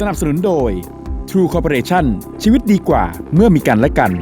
สนับสนุนโดย True Corporation ชีวิตดีกว่าเมื่อมีกันและกัน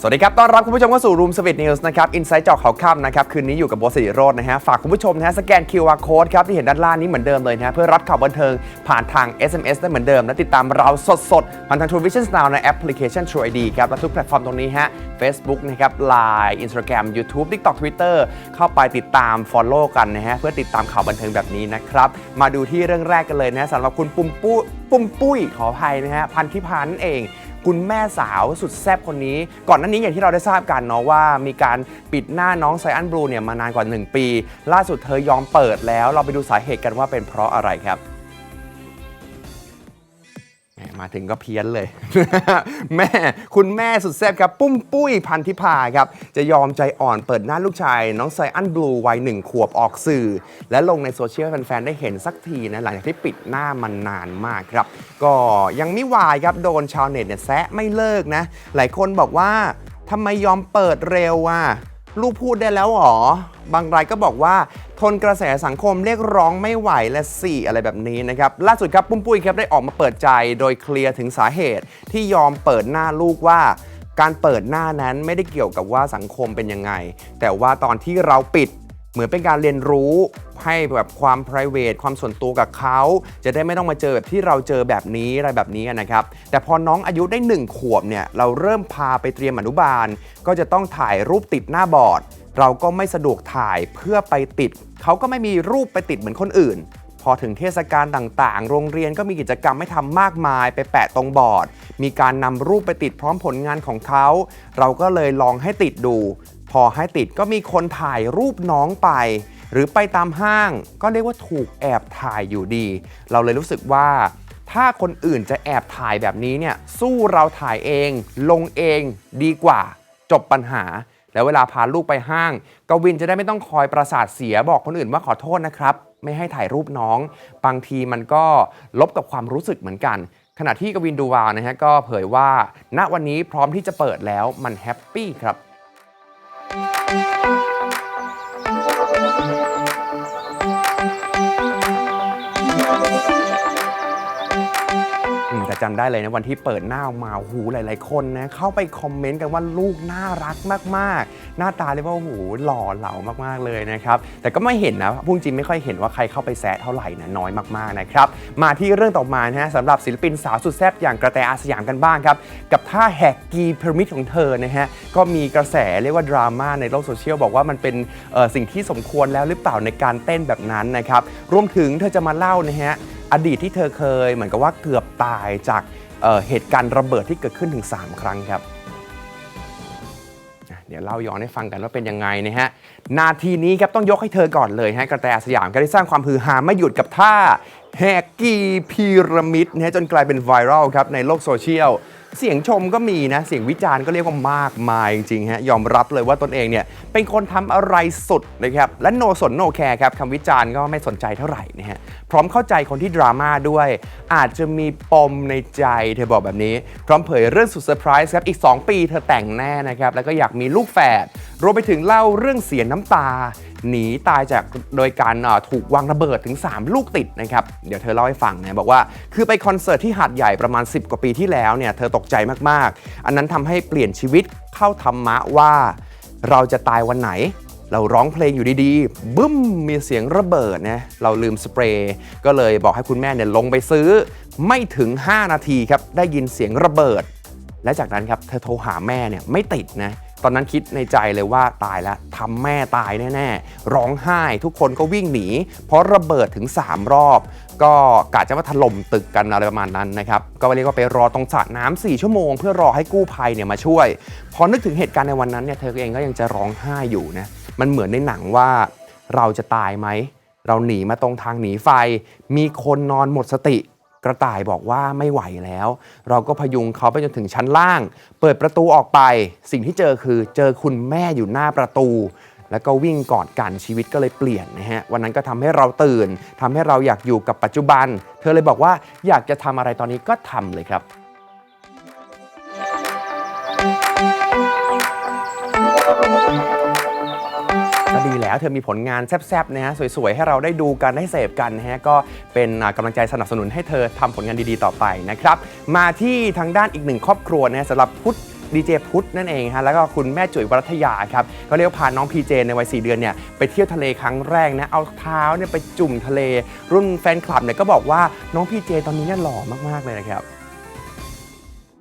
สวัสดีครับ ต้อนรับคุณผู้ชมเข้าสู่ Room Service News นะครับอินไซต์เจาะข่าวค่ำนะครับ คืนนี้อยู่กับโบทสิริโรจน์นะฮะ ฝากคุณผู้ชมนะฮะ สแกน QR Code ครับ ที่เห็นด้านล่างนี้เหมือนเดิมเลยนะฮะ เพื่อรับข่าวบันเทิงผ่านทาง SMS ได้เหมือนเดิม และติดตามเราสดๆผ่านทาง True Vision Now ในแอปพลิเคชัน True ID ครับ และทุกแพลตฟอร์มตรงนี้ฮะ Facebook นะครับ Line Instagram YouTube TikTok Twitter เข้าไปติดตาม Follow กันนะฮะ เพื่อติดตามข่าวบันเทิงแบบนี้นะครับ มาดูที่เรื่องแรกกันเลยนะฮะสำหรับคุณปุ้มปุ้ยปุ้มปุ้ยขออภัยนะฮะพันธิพานั่นเอง คุณแม่สาวสุดแซ่บคนนี้ ก่อนหน้านี้อย่างที่เราได้ทราบกันเนาะว่า มีการปิดหน้าน้องไซอันบลูเนี่ยมานานกว่า 1 ปี ล่าสุดเธอยอมเปิดแล้ว เราไปดูสาเหตุกันว่าเป็นเพราะอะไรครับ มาถึงก็เพี้ยนเลย แม่คุณแม่สุดแซ่บครับ ปุ้มปุ้ยพันธิพาครับ จะยอมใจอ่อนเปิดหน้าลูกชาย น้องไซอันบลูวัยหนึ่งขวบออกสื่อ และลงในโซเชียลแฟนๆ ได้เห็นสักทีนะ หลังจากที่ปิดหน้ามันนานมากครับ ก็ยังไม่วายครับ โดนชาวเน็ตเนี่ยแซะไม่เลิกนะ หลายคนบอกว่าทำไมยอมเปิดเร็วอะลูกพูดได้แล้วหรอบางรายก็บอกว่า ทนกระแสสังคมเรียกร้องไม่ไหวและสี่อะไรแบบนี้นะครับ ล่าสุดครับปุ้มปุ้ยครับได้ออกมาเปิดใจโดยเคลียร์ถึงสาเหตุที่ยอมเปิดหน้าลูกว่าการเปิดหน้านั้นไม่ได้เกี่ยวกับว่าสังคมเป็นยังไง แต่ว่าตอนที่เราปิดเหมือนเป็นการเรียนรู้ให้แบบความ p r i v a t ความส่วนตัวกับเขา จะได้ไม่ต้องมาเจอแบบที่เราเจอแบบนี้อะไรแบบนี้นะครับ แต่พอน้องอายุได้ 1 ขวบเนี่ย เราเริ่มพาไปเตรียมอนุบาล ก็จะต้องถ่ายรูปติดหน้าบอร์ด เราก็ไม่สะดวกถ่ายเพื่อไปติด เขาก็ไม่มีรูปไปติดเหมือนคนอื่น พอถึงเทศกาลต่างๆ โรงเรียนก็มีกิจกรรมให้ทำมากมาย ไปแปะตรงบอร์ด มีการนำรูปไปติดพร้อมผลงานของเขา เราก็เลยลองให้ติดดู พอให้ติดก็มีคนถ่ายรูปน้องไป หรือไปตามห้าง ก็เรียกว่าถูกแอบถ่ายอยู่ดี เราเลยรู้สึกว่าถ้าคนอื่นจะแอบถ่ายแบบนี้เนี่ยสู้เราถ่ายเอง ลงเองดีกว่า จบปัญหา แล้วเวลาพาลูกไปห้าง กวินจะได้ไม่ต้องคอยประสาทเสียบอกคนอื่นว่าขอโทษนะครับ ไม่ให้ถ่ายรูปน้อง บางทีมันก็ลบกับความรู้สึกเหมือนกัน ขณะที่กวินดูวาวนะฮะก็เผยว่า ณวันนี้พร้อมที่จะเปิดแล้วมันแฮปปี้ครับ จำได้เลยนะวันที่เปิดหน้าออกมาหูหลาย ๆ คนนะเข้าไปคอมเมนต์กันว่าลูกน่ารักมาก ๆ หน้าตาเรียกว่าโอ้โหล่อเหลามาก ๆ เลยนะครับแต่ก็ไม่เห็นนะพูดจริงไม่ค่อยเห็นว่าใครเข้าไปแซะเท่าไหร่นะน้อยมาก ๆ นะครับมาที่เรื่องต่อมานะฮะสำหรับศิลปินสาวสุดแซ่บอย่างกระแตอาสยามกันบ้างครับกับท่าแหกกีพีระมิดของเธอนะฮะก็มีกระแสเรียกว่าดราม่าในโลกโซเชียลบอกว่ามันเป็นสิ่งที่สมควรแล้วหรือเปล่าในการเต้นแบบนั้นนะครับรวมถึงเธอจะมาเล่านะฮะ อดีตที่เธอเคยเหมือนกับว่าเกือบตายจากเอ่อเหตุการณ์ระเบิดที่เกิดขึ้นถึง 3 ครั้งครับอะเดี๋ยวเล่าย้อนให้ฟังกันว่าเป็นยังไงนะฮะ นาทีนี้ครับต้องยกให้เธอก่อนเลยฮะกระแตอาสยามก็ได้สร้างความฮือฮาไม่หยุดกับท่าแฮกกี้พีระมิดนะฮะจนกลายเป็นไวรัลครับในโลกโซเชียล เสียงชมก็มีนะ เสียงวิจารณ์ก็เรียกว่ามากมายจริงๆฮะ ยอมรับเลยว่าตนเองเนี่ย เป็นคนทำอะไรสุดนะครับ และโนสนโนแคร์ครับคำวิจารณ์ก็ไม่สนใจเท่าไหร่นะฮะ พร้อมเข้าใจคนที่ดราม่าด้วย อาจจะมีปมในใจ เธอบอกแบบนี้ พร้อมเผยเรื่องสุดเซอร์ไพรส์ครับ อีก 2 ปีเธอแต่งแน่นะครับ แล้วก็อยากมีลูกแฝด รวมไปถึงเล่าเรื่องเสียน้ำตา หนีตายจากโดยการถูกวางระเบิดถึง 3 ลูกติดนะครับ เดี๋ยวเธอเล่าให้ฟังนะบอกว่าคือไปคอนเสิร์ตที่หาดใหญ่ประมาณ 10 กว่าปีที่แล้วเนี่ยเธอตกใจมากๆ อันนั้นทำให้เปลี่ยนชีวิตเข้าธรรมะว่าเราจะตายวันไหนเราร้องเพลงอยู่ดีๆ บึ้ม มีเสียงระเบิดนะเราลืมสเปรย์ ก็เลยบอกให้คุณแม่เนี่ยลงไปซื้อ ไม่ถึง 5 นาทีครับ ได้ยินเสียงระเบิด และจากนั้นครับ เธอโทรหาแม่เนี่ยไม่ติดนะ ตอนนั้นคิดในใจเลยว่าตายแล้วทำแม่ตายแน่ๆ ร้องไห้ทุกคนก็วิ่งหนี เพราะระเบิดถึง 3 รอบ ก็กะจะว่าถล่มตึกกันอะไรประมาณนั้นนะครับ ก็เรียกว่าไปรอตรงสระน้ำ4ชั่วโมง เพื่อรอให้กู้ภัยเนี่ยมาช่วย พอนึกถึงเหตุการณ์ในวันนั้นเนี่ยเธอเองก็ยังจะร้องไห้อยู่นะ มันเหมือนในหนังว่าเราจะตายไหม เราหนีมาตรงทางหนีไฟ มีคนนอนหมดสติ กระต่ายบอกว่าไม่ไหวแล้ว เราก็พยุงเขาไปจนถึงชั้นล่าง เปิดประตูออกไป สิ่งที่เจอคือเจอคุณแม่อยู่หน้าประตู แล้วก็วิ่งกอดกันชีวิตก็เลยเปลี่ยนนะฮะวันนั้นก็ทำให้เราตื่นทำให้เราอยากอยู่กับปัจจุบัน เธอเลยบอกว่าอยากจะทำอะไรตอนนี้ก็ทำเลยครับ ก็ดีแล้วเธอมีผลงานแซ่บๆนะฮะสวยๆ ให้เราได้ดูกันได้เสพกันนะฮะก็เป็นอ่ากำลังใจสนับสนุนให้เธอทำผลงานดีๆต่อไปนะครับมาที่ทางด้านอีกหนึ่งครอบครัวนะฮะสำหรับพุทธดีเจพุทธนั่นเองฮะแล้วก็คุณแม่จุ๋ยวรัตยาครับก็เรียกว่าพาน้องพีเจในวัย 4 เดือนเนี่ยไปเที่ยวทะเลครั้งแรกนะเอาเท้าเนี่ยไปจุ่มทะเล รุ่นแฟนคลับเนี่ยก็บอกว่าน้องพีเจตอนนี้เนี่ยหล่อมากๆเลยนะครับ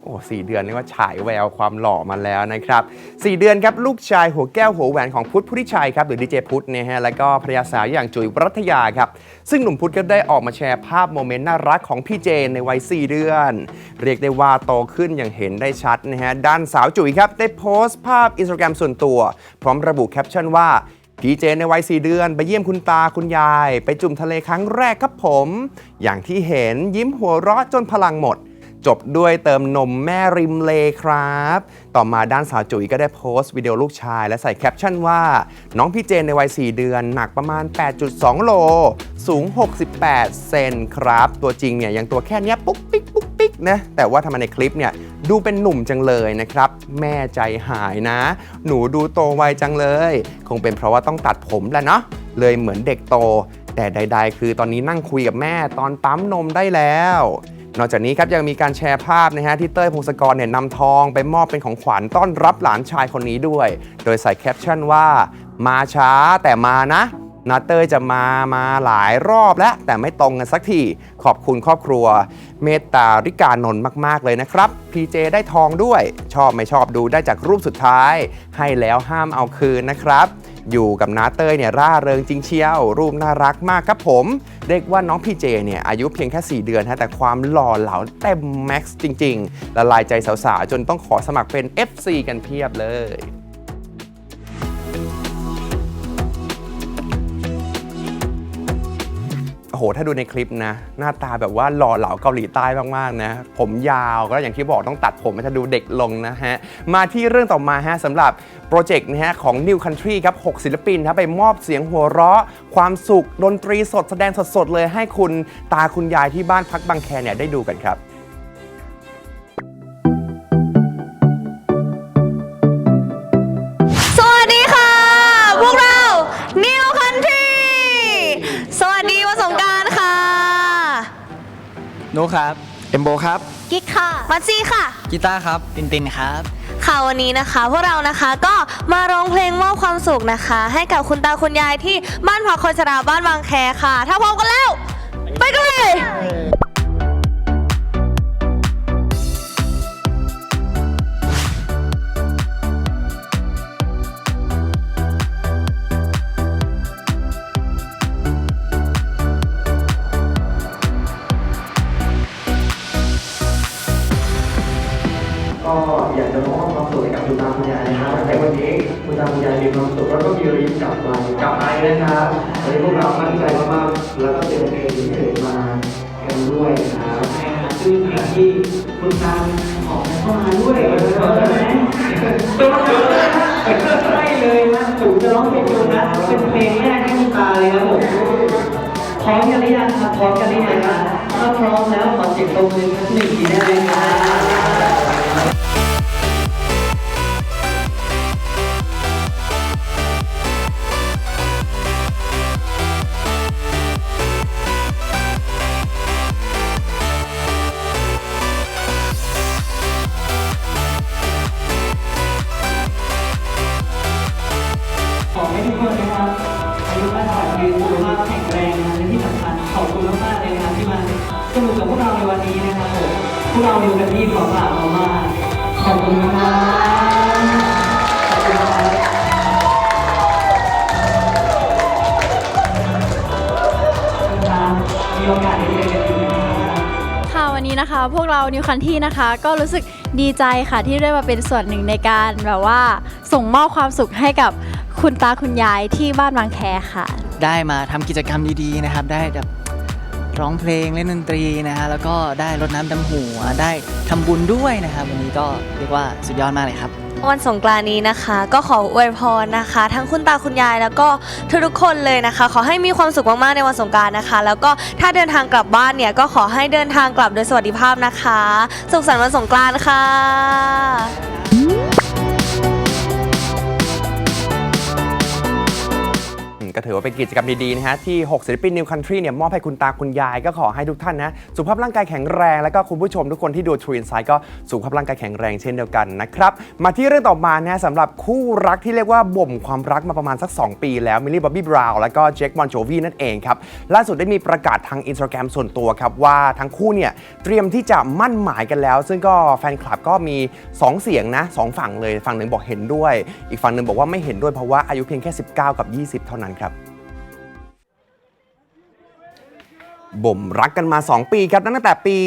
อ้สี่เดือนนี่ว่าฉายแววความหล่อมาแล้วนะครับสี่เดือนครับลูกชายหัวแก้วหัวแหวนของพุทธพุทธิชัยครับหรือดีเจพุทธเนี่ยฮะแล้วก็ภรรยาสาวอย่างจุ๋ยรัตยาครับ ซึ่งหนุ่มพุทธก็ได้ออกมาแชร์ภาพโมเมนต์น่ารักของพี่เจนในวัย 4 เดือน เรียกได้ว่าโตขึ้นอย่างเห็นได้ชัดนะฮะด้านสาวจุ๋ยครับได้โพสต์ภาพอินสตาแกรมส่วนตัว พร้อมระบุแคปชั่นว่าพีเจในวัย 4 เดือน ไปเยี่ยมคุณตาคุณยาย ไปจุ่มทะเลครั้งแรกครับผม อย่างที่เห็นยิ้มหัวเราะจนพลังหมด จบด้วยเติมนมแม่ริมเลครับ ต่อมาด้านสาวจุ๋ยก็ได้โพสต์วิดีโอลูกชาย และใส่แคปชั่นว่า น้องพี่เจนในวัย 4 เดือน หนักประมาณ 8.2 โล สูง 68 เซนครับ ตัวจริงเนี่ยยังตัวแค่เนี้ยปุ๊กปิ๊กปุ๊กปิ๊กนะ แต่ว่าทำไมในคลิปเนี่ยดูเป็นหนุ่มจังเลยนะครับ แม่ใจหายนะ หนูดูโตไวจังเลย คงเป็นเพราะว่าต้องตัดผมแหละเนาะเลยเหมือนเด็กโต แต่ใด ๆ คือตอนนี้นั่งคุยกับแม่ตอนปั๊มนมได้แล้ว นอกจากนี้ครับยังมีการแชร์ภาพนะฮะที่เต้ยพงศกรเนี่ยนำทองไปมอบเป็นของขวัญต้อนรับหลานชายคนนี้ด้วย โดยใส่แคปชั่นว่า มาช้าแต่มานะ นาเต้ยจะมามาหลายรอบแล้ว แต่ไม่ตรงกันสักทีขอบคุณครอบครัว เมตตาริกานนท์มาก ๆ เลยนะครับพีเจได้ทองด้วย ชอบไม่ชอบดูได้จากรูปสุดท้าย ให้แล้วห้ามเอาคืนนะครับ อยู่กับนาเต้ยเนี่ยร่าเริงจริงเชียว รูปน่ารักมากครับผม เรียกว่าน้องพีเจเนี่ยอายุเพียงแค่ 4 เดือนฮะแต่ความหล่อเหลาเต็มแม็กซ์จริง ๆ ละลายใจสาวๆจนต้องขอสมัครเป็น FC กันเพียบเลย โหถ้าดูในคลิปนะ หน้าตาแบบว่าหล่อเหลาเกาหลีใต้มากๆนะ ผมยาวก็อย่างที่บอกต้องตัดผมให้จะดูเด็กลงนะฮะ มาที่เรื่องต่อมาฮะสำหรับโปรเจกต์นะฮะของ New Country ครับ 6 ศิลปินครับไปมอบเสียงหัวเราะ ความสุขดนตรีสดแสดงสดๆเลยให้คุณตาคุณยายที่บ้านพักบางแคเนี่ยได้ดูกันครับ นุครับ เอมโบครับ กิ๊กค่ะมัตซี่ค่ะ กีตาร์ครับ ตินตินครับ ค่ะวันนี้นะคะ พวกเรานะคะก็มาร้องเพลงมอบความสุขนะคะ ให้กับคุณตาคุณยายที่บ้านพักคนชราบ้านบางแคค่ะ ถ้าพร้อมกันแล้ว ไปกันเลย คุณยายมีความสุขแล้วก็มีรอยยิ้มกลับมากลับมานะครับวันนี้พวกเราตั้งใจมากๆแล้วก็เตรียมเพลงนี้เพลงมากันด้วยนะครับนะครับซึ่งเพลงที่คุณตาขอเข้ามาด้วยใช่ไหมใช่เลยนะผมจะร้องเพลงนี้นะเป็นเพลงแรกให้คุณตาเลยครับผมพร้อมกันหรือยังครับพร้อมกันหรือยังครับถ้าพร้อมแล้วขอเสียงตบมือสักหนึ่งทีได้ไหมครับ อยู่กันที่ขอฝากมามาขอบคุณครับขอบคุณครับครับมีโอกาสได้เจอกันอีกนะครับค่ะวันนี้นะคะ พวกเรานิวคันที่นะคะ ก็รู้สึกดีใจค่ะที่ได้มาเป็นส่วนหนึ่งในการแบบว่า ส่งมอบความสุขให้กับคุณตาคุณยายที่บ้านบางแคค่ะ ได้มาทำกิจกรรมดีๆนะครับ ได้แบบ ร้องเพลงเล่นดนตรีนะฮะแล้วก็ได้รดน้ำดำหัวได้ทำบุญด้วยนะครับวันนี้ก็เรียกว่าสุดยอดมากเลยครับ วันสงกรานต์นี้นะคะ ก็ขออวยพรนะคะ ทั้งคุณตาคุณยายแล้วก็ทุกๆคนเลยนะคะ ขอให้มีความสุขมากๆในวันสงกรารนะคะ แล้วก็ถ้าเดินทางกลับบ้านเนี่ยก็ขอให้เดินทางกลับโดยสวัสดิภาพนะคะ สุขสันต์วันสงกรานต์ค่ะ ก็ถือว่าเป็นกิจกรรมดีๆนะฮะที่ 6 ศิลปิน New Country เนี่ยมอบให้คุณตาคุณยายก็ขอให้ทุกท่านนะสุขภาพร่างกายแข็งแรง แล้วก็คุณผู้ชมทุกคนที่ดู True Insight ก็สุขภาพร่างกายแข็งแรงเช่นเดียวกันนะครับมาที่เรื่องต่อมานะฮะสำหรับคู่รักที่เรียกว่าบ่มความรักมาประมาณสัก 2 ปีแล้วมิลลี่บ๊อบบี้บราวน์แล้วก็เจคบอนโจวีนั่นเองครับล่าสุดได้มีประกาศทางอินสตาแกรมส่วนตัวครับว่าทั้งคู่เนี่ยเตรียมที่จะมั่นหมายกันแล้ว ซึ่งก็แฟนคลับก็มี 2 เสียงนะสองฝั่งเลยฝั่งหนึ่งบอกเห็นด้วย อีกฝั่งหนึ่งบอกว่าไม่เห็นด้วยเพราะว่าอายุเพียงแค่ 19 กับ 20 เท่านั้นครับ บ่มรักกันมา 2 ปีครับตั้งแต่ปี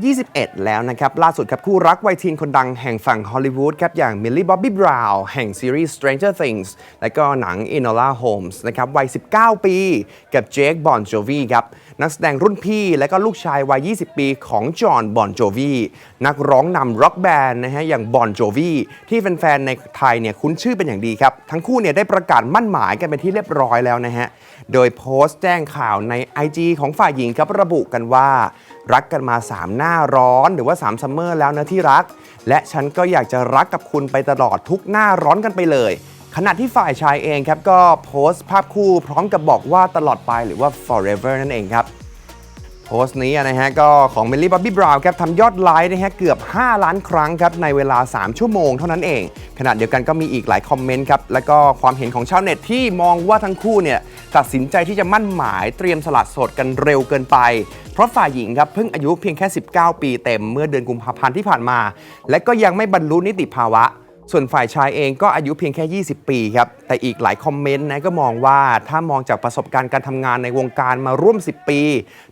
2021 แล้วนะครับ ล่าสุดครับคู่รักวัยทีนคนดังแห่งฝั่งฮอลลีวูดครับ อย่างมิลลี่บ๊อบบี้บราวน์แห่งซีรีส์ Stranger Things และก็หนัง Enola Holmes นะครับวัย 19 ปี กับเจคบอนโจวีครับ นักแสดงรุ่นพี่และก็ลูกชายวัย 20 ปีของจอห์นบอนโจวีนักร้องนำร็อกแบนด์นะฮะอย่างบอนโจวีที่แฟนๆในไทยเนี่ยคุ้นชื่อเป็นอย่างดีครับ ทั้งคู่เนี่ยได้ประกาศมั่นหมายกันเป็นที่เรียบร้อยแล้วนะฮะโดยโพสต์แจ้งข่าวใน IG ของฝ่ายหญิงครับระบุกันว่า รักกันมา 3 หน้าร้อนหรือว่า 3 ซัมเมอร์แล้วนะที่รัก และฉันก็อยากจะรักกับคุณไปตลอดทุกหน้าร้อนกันไปเลยขณะที่ฝ่ายชายเองครับก็โพสต์ภาพคู่พร้อมกับบอกว่าตลอดไปหรือว่า forever นั่นเองครับ โพสต์นี้นะฮะก็ของเมลลี่บ๊อบบี้บราวน์ครับทำยอดไลค์นะฮะเกือบ 5 ล้านครั้งครับในเวลา 3 ชั่วโมงเท่านั้นเอง ขณะเดียวกันก็มีอีกหลายคอมเมนต์ครับ แล้วก็ความเห็นของชาวเน็ตที่มองว่าทั้งคู่เนี่ยตัดสินใจที่จะมั่นหมายเตรียมสละโสดกันเร็วเกินไป เพราะฝ่ายหญิงครับเพิ่งอายุเพียงแค่ 19 ปีเต็มเมื่อเดือนกุมภาพันธ์ที่ผ่านมา และก็ยังไม่บรรลุนิติภาวะ ส่วนฝ่ายชายเองก็อายุเพียงแค่ 20 ปีครับ แต่อีกหลายคอมเมนต์นะก็มองว่าถ้ามองจากประสบการณ์การทำงานในวงการมาร่วม 10 ปี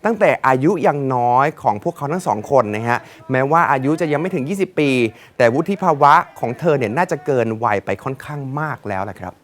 ตั้งแต่อายุยังน้อยของพวกเขาทั้งสองคนนะฮะ แม้ว่าอายุจะยังไม่ถึง 20 ปี แต่วุฒิภาวะของเธอเนี่ยน่าจะเกินวัยไปค่อนข้างมากแล้วแหละครับ